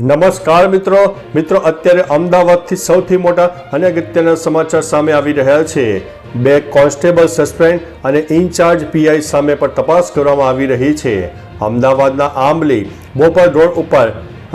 નમસ્કાર મિત્રો. મિત્રો, અત્યારે અમદાવાદથી સૌથી મોટા અને અગત્યના સમાચાર સામે આવી રહ્યા છે. બે કોન્સ્ટેબલ સસ્પેન્ડ અને ઇન્ચાર્જ પીઆઈ સામે પણ તપાસ કરવામાં આવી રહી છે. અમદાવાદના આંબલી, બોપર રોડ ઉપર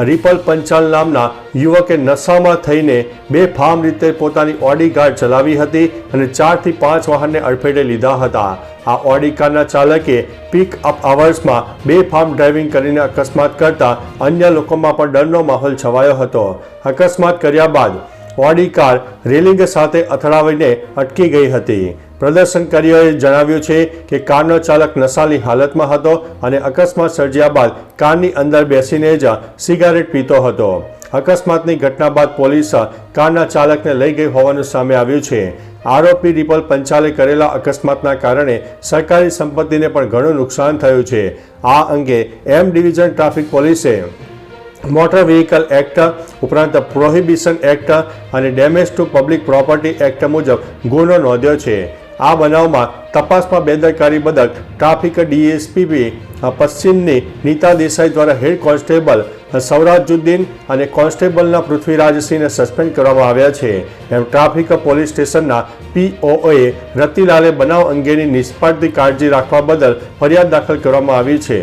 રિપલ પંચાલ નામના યુવકે નશામાં થઈને બે ફાર્મ રીતે પોતાની ઓડી કાર ચલાવી હતી અને ચારથી પાંચ વાહનને અડફેટે લીધા હતા. આ ઓડી કારના ચાલકે પીક અપ અવર્સમાં બે ફાર્મ ડ્રાઇવિંગ કરીને અકસ્માત કરતા અન્ય લોકોમાં પણ ડરનો માહોલ છવાયો હતો. અકસ્માત કર્યા બાદ ઓડી કાર રેલિંગ સાથે અથડાવીને અટકી ગઈ હતી. પ્રદર્શનકારીઓએ જણાવ્યું છે કે કારનો ચાલક નશાની હાલતમાં હતો અને અકસ્માત સર્જ્યા બાદ કારની અંદર બેસીને જ સિગારેટ પીતો હતો. અકસ્માતની ઘટના બાદ પોલીસ કારના ચાલકને લઈ ગઈ હોવાનું સામે આવ્યું છે. આરોપી રિપલ પંચાલે કરેલા અકસ્માતના કારણે સરકારી સંપત્તિને પણ ઘણું નુકસાન થયું છે. આ અંગે એમ ડિવિઝન ટ્રાફિક પોલીસે મોટર વ્હીકલ એક્ટ ઉપરાંત પ્રોહિબિશન એક્ટ અને damage to public property act મુજબ ગુનો નોંધ્યો છે. આ બનાવમાં તપાસમાં બેદરકારી બદલ ટ્રાફિક ડીએસપી પશ્ચિમની નીતા દેસાઈ દ્વારા હેડ કોન્સ્ટેબલ સૌરાજુદ્દીન અને કોન્સ્ટેબલના પૃથ્વીરાજસિંહને સસ્પેન્ડ કરવામાં આવ્યા છે. એમ ટ્રાફિક પોલીસ સ્ટેશનના પીઓએ રતિલાલે બનાવ અંગેની નિષ્ફળતી કાળજી રાખવા બદલ ફરિયાદ દાખલ કરવામાં આવી છે.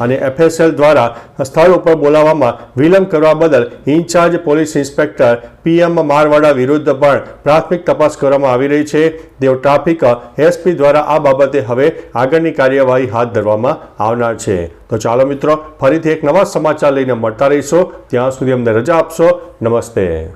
અને એફએસએલ દ્વારા સ્થળ ઉપર બોલાવવામાં વિલંબ કરવા બદલ in charge police inspector PM Marwada વિરુદ્ધ પણ પ્રાથમિક તપાસ કરવામાં આવી રહી છે. તેઓ ટ્રાફિક એસપી દ્વારા આ બાબતે હવે આગળની કાર્યવાહી હાથ ધરવામાં આવનાર છે. તો ચાલો મિત્રો, ફરીથી એક નવા સમાચાર લઈને મળતા રહીશો. ત્યાં સુધી અમને રજા આપશો. નમસ્તે.